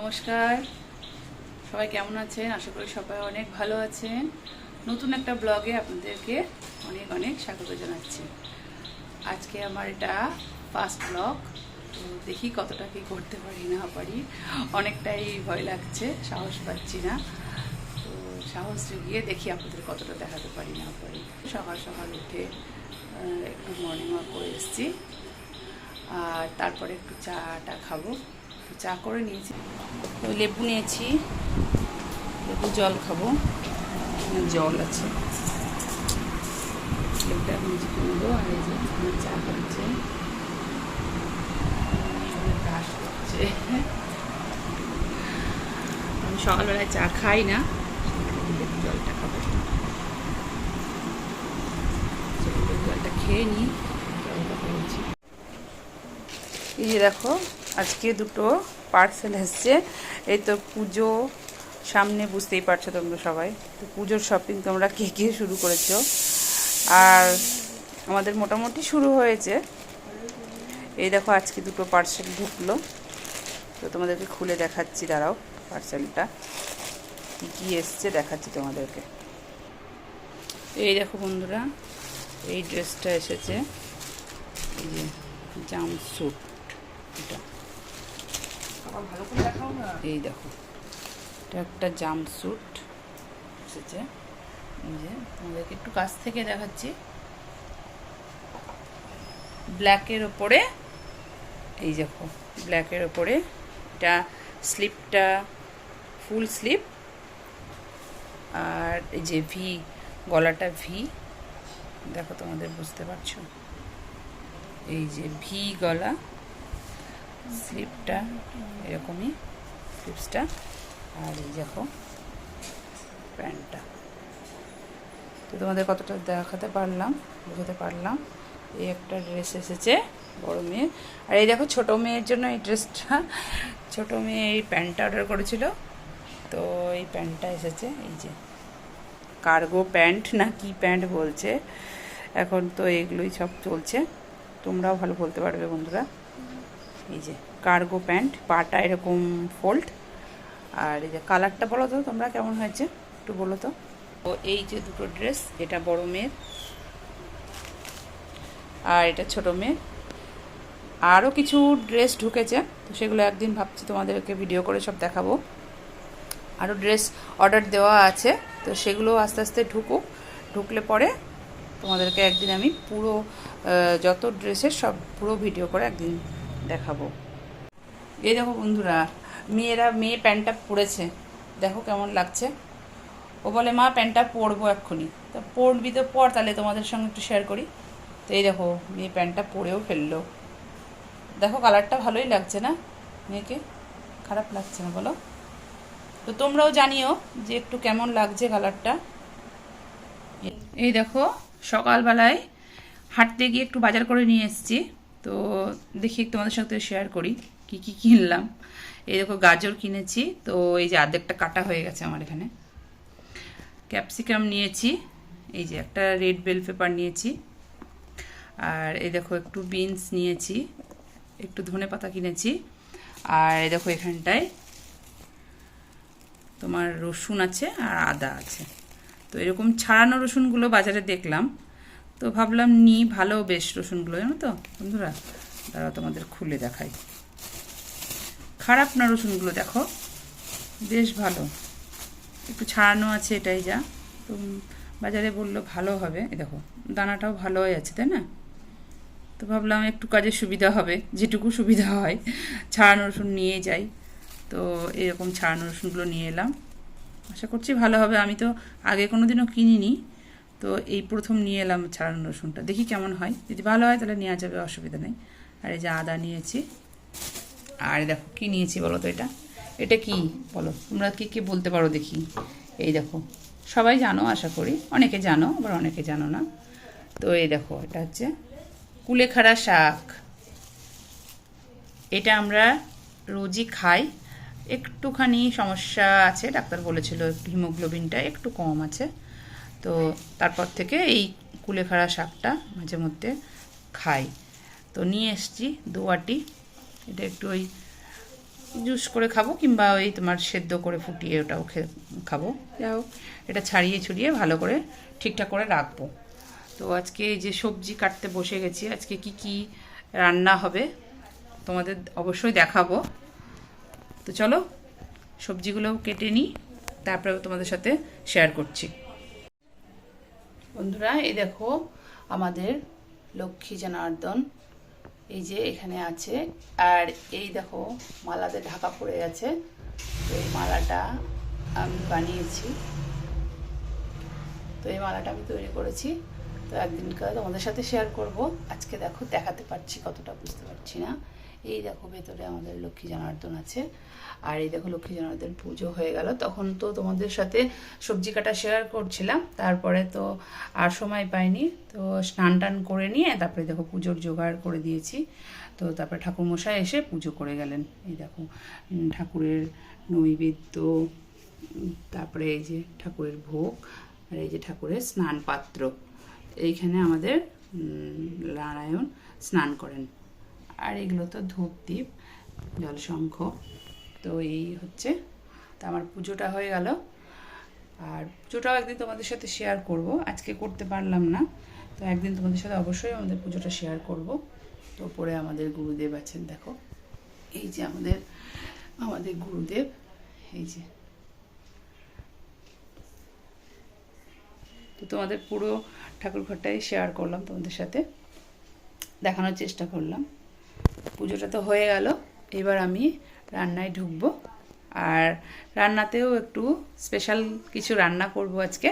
নমস্কার। সবাই কেমন আছেন? আশা করি সবাই অনেক ভালো আছেন। নতুন একটা ব্লগে আপনাদেরকে অনেক অনেক স্বাগত জানাচ্ছি। আজকে আমার এটা ফার্স্ট ব্লগ তো দেখি কতটা কি করতে পারি, না পারি। অনেকটাই ভয় লাগছে, সাহস পাচ্ছি না। তো সাহস গিয়ে দেখি আপনাদের কতটা দেখাতে পারি, না পারি। সকাল সকাল উঠে একটু মর্নিং ওয়াক করে এসেছি। আর তারপরে একটু চাটা খাব। তো চা করে নিয়েছি। লেবু নিয়েছি। লেবু জল খাব। জল আছে। লেবুটা এখন জিপে নেব আর এই যে চা খাচ্ছে ঘাস করছে। আমি সকালবেলায় চা খাই না। লেবু জলটা খাব। জলটা খেয়ে নিই। জল কথা বলছি। এই যে দেখো আজকে দুটো পার্সেল এসছে। এই তো পুজো, সামনে বুঝতেই পারছ তোমরা সবাই। তো পুজোর শপিং তোমরা কে কে শুরু করেছ? আর আমাদের মোটামুটি শুরু হয়েছে। এই দেখো, আজকে দুটো পার্সেল ঢুকলো। তো তোমাদেরকে খুলে দেখাচ্ছি, দাঁড়াও পার্সেলটা কী কী এসছে দেখাচ্ছি তোমাদেরকে। এই দেখো বন্ধুরা, এই ড্রেসটা এসেছে। এই যে জাম স্যুট এটা। এই দেখো, এটা একটা জাম স্যুট এসেছে যে, তোমাদেরকে একটু কাছ থেকে দেখাচ্ছি। ব্ল্যাকের ওপরে, এই দেখো, ব্ল্যাকের ওপরে এটা স্লিপটা, ফুল স্লিপ। আর এই যে ভি, গলাটা ভি, দেখো তোমাদের বুঝতে পারছ? এই যে ভি গলা। স্লিপটা এরকমই স্লিপসটা আর এই দেখো, প্যান্টটা। তো তোমাদের কতটা দেখাতে পারলাম, বোঝাতে পারলাম। এই একটা ড্রেস এসেছে, বড় মেয়ে আর এই দেখো, ছোটো মেয়ের জন্য এই ড্রেসটা ছোটো মেয়ে এই প্যান্টটা অর্ডার করেছিল। তো এই প্যান্টটা এসেছে, এই যে কার্গো প্যান্ট না কি প্যান্ট বলছে। এখন তো এগুলোই সব চলছে। তোমরাও ভালো বলতে পারবে বন্ধুরা। এই যে কার্গো প্যান্ট পাটা এরকম ফোল্ড আর এই যে কালারটা বলো তো, তোমরা কেমন হয়েছে? একটু বলো তো। ও এই যে দুটো ড্রেস এটা বড় মেয়ের, আর এটা ছোট মেয়ে আরও কিছু ড্রেস ঢুকেছে, তো সেগুলো একদিন ভাবছি তোমাদেরকে ভিডিও করে সব দেখাবো। আরও ড্রেস অর্ডার দেওয়া আছে, তো সেগুলো আস্তে আস্তে ঢুকুক। ঢুকলে পরে তোমাদেরকে একদিন আমি পুরো যত ড্রেসের সব পুরো ভিডিও করে একদিন দেখাবো। এই দেখো বন্ধুরা, মেয়েরা মেয়ে প্যান্টটা পরেছে দেখো কেমন লাগছে। ও বলে, মা, প্যান্টটা পরবো এক্ষুনি। তো পরবি তো পর, তাহলে তোমাদের সঙ্গে একটু শেয়ার করি। তো এই দেখো, মেয়ে প্যান্টটা পরেও ফেলল। দেখো কালারটা ভালোই লাগছে না মেয়েকে? খারাপ লাগছে না, বলো? তো তোমরাও জানিও যে একটু কেমন লাগছে কালারটা এই দেখো, সকালবেলায় হাঁটতে গিয়ে একটু বাজার করে নিয়ে এসেছি। তো দেখি তোমাদের সাথে শেয়ার করি, কি কি কিনলাম। এই দেখো গাজর কিনেছি, তো এই যে আর্ধেকটা কাটা হয়ে গেছে আমার এখানে। ক্যাপসিকাম নিয়েছি, এই যে একটা রেড বেল পেপার নিয়েছি। আর এই দেখো একটু বিনস নিয়েছি, একটু ধনে পাতা কিনেছি। আর এই দেখো এখানটায় তোমার রসুন আছে আর আদা আছে। তো এরকম ছাড়ানো রসুনগুলো বাজারে দেখলাম। তো ভাবলাম নি ভালো বেশ রসুনগুলো, জানো তো? বন্ধুরা তারা তোমাদের খুলে দেখাই। খারাপ না রসুনগুলো দেখো? বেশ ভালো। একটু ছাড়ানো আছে এটাই যা। তো বাজারে বলল ভালো হবে। এই দেখো, দানাটাও ভালো হয়ে আছে, তাই না? তো ভাবলাম একটু কাজে সুবিধা হবে, যেটুকু সুবিধা হয়। ছাড়ানো রসুন নিয়ে যাই। তো এরকম ছাড়ানো রসুনগুলো নিয়ে এলাম। আশা করছি ভালো হবে। আমি তো আগে কোনো দিনও কিনিনি। তো এই প্রথম নিয়ে এলাম ছাড়ানো রসুনটা। দেখি কেমন হয়। যদি ভালো হয় তাহলে নেওয়া যাবে, অসুবিধা নেই। আর এই যে আদা নিয়েছি। আর দেখো, কি নিয়েছি বলো তো এটা? এটা কি বলো? তোমরা কি কি বলতে পারো দেখি। এই দেখো, সবাই জানো, আশা করি। অনেকে জানো, আবার অনেকে জানো না। তো এই দেখো, এটা হচ্ছে কুলেখাড়া শাক। এটা আমরা রোজই খাই। একটুখানি সমস্যা আছে, ডাক্তার বলেছিল হিমোগ্লোবিনটা একটু কম আছে। তো তারপর থেকে এই কুলেখাড়া শাকটা মাঝে মধ্যে খাই। তো নিয়ে এসছি দোয়াটি এটা একটু ওই জুস করে খাব কিংবা ওই তোমার সেদ্ধ করে ফুটিয়ে ওটাও খাব। যাই হোক, এটা ছাড়িয়ে ছড়িয়ে ভালো করে ঠিকঠাক করে রাখব। তো আজকে যে সবজি কাটতে বসে গেছি, আজকে কি কি রান্না হবে তোমাদের অবশ্যই দেখাবো। তো চলো সবজিগুলোও কেটে নিই তারপরে তোমাদের সাথে শেয়ার করছি। বন্ধুরা, এই দেখো আমাদের লক্ষ্মী জনার্দন। এই যে এখানে আছে। আর এই দেখো মালাতে ঢাকা পড়ে আছে তো এই মালাটা আমি বানিয়েছি। তো এই মালাটা আমি তৈরি করেছি। তো একদিনকার তোমাদের সাথে শেয়ার করব। আজকে দেখো দেখাতে পারছি কতটা বুঝতে পারছি না। এই দেখো ভেতরে আমাদের লক্ষ্মী জনার্দন আছে। আর এই দেখো লক্ষ্মী জনার্দন পুজো হয়ে গেল। তখন তো তোমাদের সাথে সবজি কাটা শেয়ার করছিলাম। তারপরে তো আর সময় পাইনি। তো স্নান টান করে নিয়ে তারপরে দেখো পুজোর জোগাড় করে দিয়েছি। তো তারপরে ঠাকুরমশাই এসে পুজো করে গেলেন। এই দেখো ঠাকুরের নৈবেদ্য তারপরে এই যে ঠাকুরের ভোগ, আর এই যে ঠাকুরের স্নান পাত্র এইখানে আমাদের নারায়ণ স্নান করেন। আর এগুলো তো ধূপ দ্বীপ জলশঙ্খ তো এই হচ্ছে, তা আমার পুজোটা হয়ে গেল। আর পুজোটাও একদিন তোমাদের সাথে শেয়ার করব। আজকে করতে পারলাম না, তো একদিন তোমাদের সাথে অবশ্যই আমাদের পুজোটা শেয়ার করব। তো পরে আমাদের গুরুদেব আছেন, দেখো। এই যে আমাদের আমাদের গুরুদেব, এই যে। তো তোমাদের পুরো ঠাকুর ঘরটাই শেয়ার করলাম তোমাদের সাথে। দেখানোর চেষ্টা করলাম। পুজোটা তো হয়ে গেল। এবার আমি রান্নায় ঢুকবো। আর রান্নাতেও একটু স্পেশাল কিছু রান্না করব আজকে।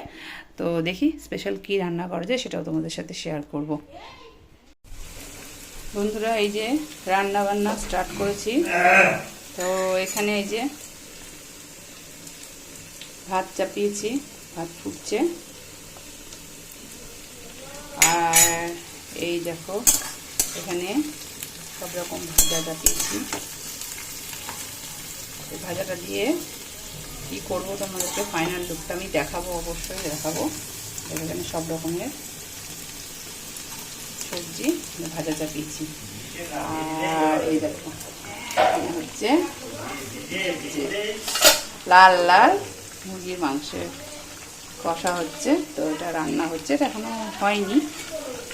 তো দেখি স্পেশাল কি রান্না করা যায় সেটাও তোমাদের সাথে শেয়ার করব। বন্ধুরা, এই যে রান্না বান্না স্টার্ট করেছি। তো এখানে এই যে ভাত চাপিয়েছি, ভাত ফুটছে। আর এই দেখো, এখানে সব রকম ভাজা চাপিয়েছি এই ভাজাটা দিয়ে কি করব তোমাদেরকে ফাইনাল লুকটা আমি দেখাবো, অবশ্যই দেখাবো। এখানে সব রকমের সবজি ভাজা চাপিয়েছি। আর এই দেখো হচ্ছে লাল লাল মুরগির মাংসের কষা হচ্ছে। তো এটা রান্না হচ্ছে, এটা এখনও হয়নি,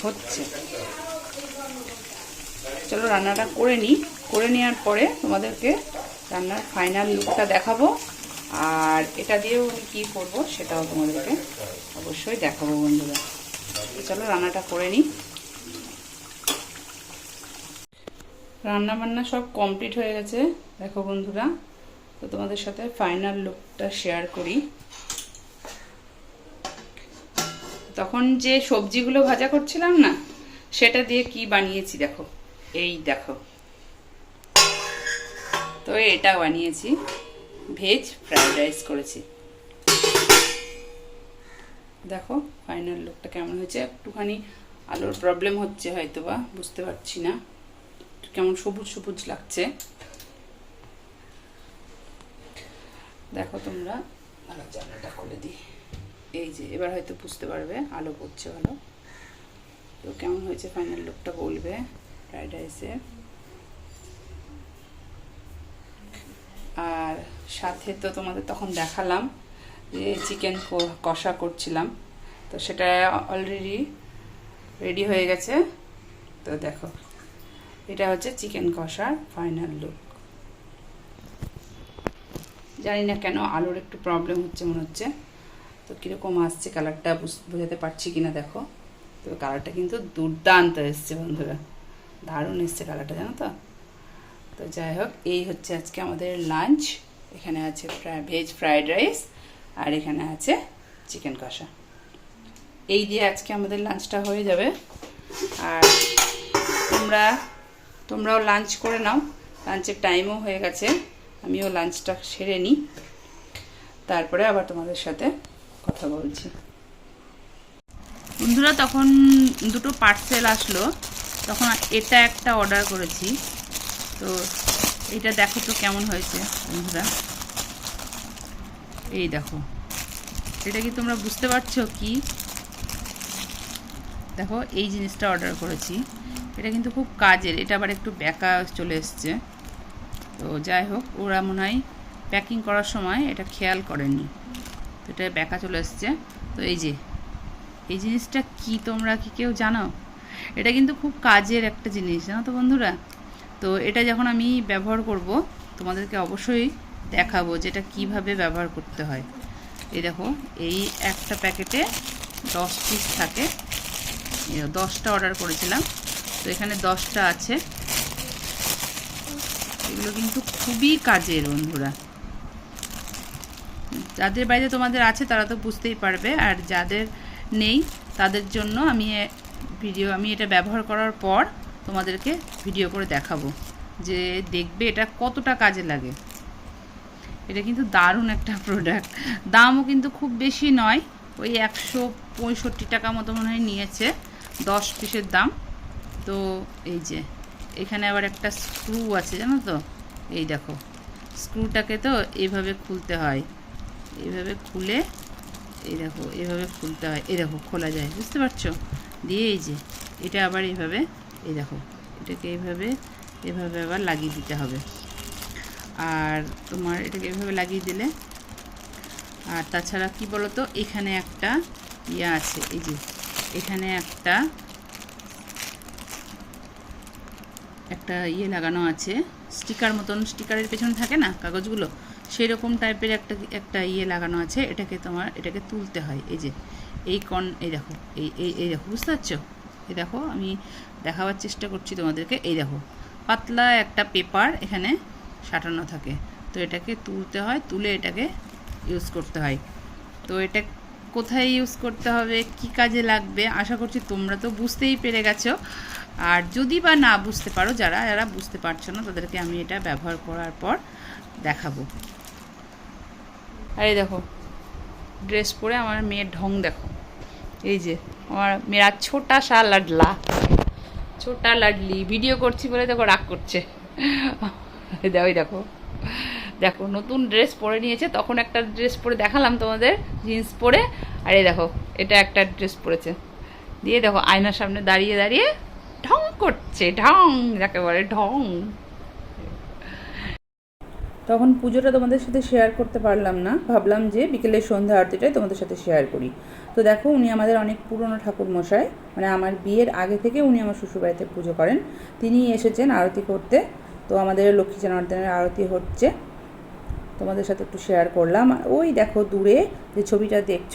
হচ্ছে। চলো রান্নাটা করে নিই। করে নেওয়ার পরে তোমাদেরকে রান্নার ফাইনাল লুকটা দেখাবো। আর এটা দিয়েও আমি কী করব সেটাও তোমাদেরকে অবশ্যই দেখাবো বন্ধুরা। চলো রান্নাটা করে নিই। রান্না বান্না সব কমপ্লিট হয়ে গেছে, দেখো বন্ধুরা। তো তোমাদের সাথে ফাইনাল লুকটা শেয়ার করি। তখন যে সবজিগুলো ভাজা করছিলাম না, সেটা দিয়ে কি বানিয়েছি দেখো। এই দেখো। তো এটা বানিয়েছি ভেজ ফ্রাইড রাইস করেছি। দেখো ফাইনাল লুকটা কেমন হয়েছে? একটুখানি আলোর প্রবলেম হচ্ছে হয়তো বা বুঝতে পারছি না। কেমন সবুজ সবুজ লাগছে। দেখো তোমরা জানলাটা খুলে দিই। এই যে এবার হয়তো বুঝতে পারবে আলো পড়ছে ভালো। তো কেমন হয়েছে ফাইনাল লুকটা বলবে? ফ্রাইড রাইসে আর সাথে তো তোমাদের তখন দেখালাম যে চিকেন কষা করছিলাম। তো সেটা অলরেডি রেডি হয়ে গেছে। তো দেখো, এটা হচ্ছে চিকেন কষার ফাইনাল লুক জানি না কেন আলোর একটু প্রবলেম হচ্ছে, মনে হচ্ছে। তো কীরকম আসছে কালারটা বোঝাতে পারছি কিনা দেখো। তো কালারটা কিন্তু দুর্দান্ত এসছে বন্ধুরা। দারুণ এসছে কালারটা জানো তো? তো যাই হোক, এই হচ্ছে আজকে আমাদের লাঞ্চ এখানে আছে ভেজ ফ্রাইড রাইস আর এখানে আছে চিকেন কষা। এই দিয়ে আজকে আমাদের লাঞ্চটা হয়ে যাবে। আর তোমরা, তোমরাও লাঞ্চ করে নাও। লাঞ্চের টাইমও হয়ে গেছে। আমিও লাঞ্চটা সেরে নিই। তারপরে আবার তোমাদের সাথে কথা বলছি। বন্ধুরা, তখন দুটো পার্সেল আসলো। তখন এটা একটা অর্ডার করেছি। তো এটা দেখো তো কেমন হয়েছে, বন্ধুরা। এই দেখো। এটা কি তোমরা বুঝতে পারছ কি? দেখো, এই জিনিসটা অর্ডার করেছি। এটা কিন্তু খুব কাজের, এটা আবার একটু ব্যাকা চলে এসছে। তো যাই হোক, ওরা মনে হয় প্যাকিং করার সময় এটা খেয়াল করেনি। তো এটা ব্যাকা চলে এসছে। তো এই যে, এই জিনিসটা কি তোমরা কি কেউ জানো? এটা কিন্তু খুব কাজের একটা জিনিস, জানো তো বন্ধুরা? তো এটা যখন আমি ব্যবহার করব, তোমাদেরকে অবশ্যই দেখাবো যে এটা কীভাবে ব্যবহার করতে হয়। এই দেখো, এই একটা প্যাকেটে দশ পিস থাকে। দশটা অর্ডার করেছিলাম। তো এখানে দশটা আছে। এগুলো কিন্তু খুবই কাজের বন্ধুরা। যাদের বাড়িতে তোমাদের আছে, তারা তো বুঝতেই পারবে। আর যাদের নেই, তাদের জন্য আমি ভিডিও আমি এটা ব্যবহার করার পর তোমাদেরকে ভিডিও করে দেখাবো যে দেখবে এটা কতটা কাজে লাগে। এটা কিন্তু দারুণ একটা প্রোডাক্ট দামও কিন্তু খুব বেশি নয়, ওই একশো পঁয়ষট্টি টাকা মতো মনে হয় নিয়েছে, দশ পিসের দাম। তো এই যে, এখানে আবার একটা স্ক্রু আছে, জানো তো? এই দেখো স্ক্রুটাকে তো এইভাবে খুলতে হয়। এইভাবে খুলে, এই দেখো, এভাবে খুলতে হয়। এই দেখো, খোলা যায়, বুঝতে পারছ? দিয়ে এই যে, এটা আবার এইভাবে, এই দেখো, এটাকে এইভাবে এভাবে আবার লাগিয়ে দিতে হবে। আর তোমার এটাকে এভাবে লাগিয়ে দিলে, আর তাছাড়া কি বলো তো এখানে একটা ইয়ে আছে, এই যে, এখানে একটা একটা ইয়ে লাগানো আছে, স্টিকার মতন, স্টিকারের পেছনে থাকে না কাগজগুলো? সেই রকম টাইপের একটা একটা ইয়ে লাগানো আছে, এটাকে তোমার, এটাকে তুলতে হয়, এই যে। এই কন এই দেখো, এই এই এই দেখো, বুঝতে পারছ? এই দেখো, আমি দেখাবার চেষ্টা করছি তোমাদেরকে, এই দেখো, পাতলা একটা পেপার এখানে সাঁটানো থাকে। তো এটাকে তুলতে হয়, তুলে এটাকে ইউজ করতে হয়। তো এটা কোথায় ইউজ করতে হবে, কি কাজে লাগবে? আশা করছি তোমরা তো বুঝতেই পেরে গেছো। আর যদি বা না বুঝতে পারো, যারা যারা বুঝতে পারছ না, তাদেরকে আমি এটা ব্যবহার করার পর দেখাবো। আর এই দেখো ড্রেস পরে আমার মেয়ের ঢং দেখো। এই যে, আমার মেয়েরা ছোটা সা লাডলা ছোটা লাডলি ভিডিও করছি বলে দেখো রাগ করছে। দেখো দেখো। দেখো, নতুন ড্রেস পরে নিয়েছে, তখন একটা ড্রেস পরে দেখালাম তোমাদের জিন্স পরে। আর এই দেখো, এটা একটা ড্রেস পরেছে। দিয়ে দেখো, আয়নার সামনে দাঁড়িয়ে দাঁড়িয়ে ঢং করছে, ঢং, যাকে বলে ঢং। তখন পুজোটা তোমাদের সাথে শেয়ার করতে পারলাম না। ভাবলাম যে বিকেলের সন্ধ্যা আরতিটাই তোমাদের সাথে শেয়ার করি। তো দেখো উনি আমাদের অনেক পুরনো ঠাকুর মশাই মানে আমার বিয়ের আগে থেকে উনি আমার শ্বশুরবাড়িতে পুজো করেন। তিনি এসেছেন আরতি করতে, তো আমাদের লক্ষ্মী জনার্দনের আরতি হচ্ছে। তোমাদের সাথে একটু শেয়ার করলাম। ওই দেখো দূরে যে ছবিটা দেখছ,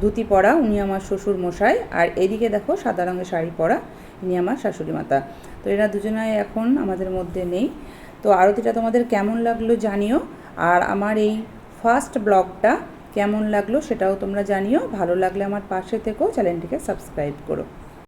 ধুতি পরা উনি আমার শ্বশুর মশাই আর এদিকে দেখো সাদা রঙের শাড়ি পরা ইনি আমার শাশুড়ি মাতা তো এরা দুজনাই এখন আমাদের মধ্যে নেই। তো আরতিটা তোমাদের কেমন লাগল জানিও। আর আমার এই ফার্স্ট ব্লগটা কেমন লাগল সেটাও তোমরা জানিও। ভালো লাগলে আমার পাশে থেকেও চ্যানেলটিকে সাবস্ক্রাইব করো।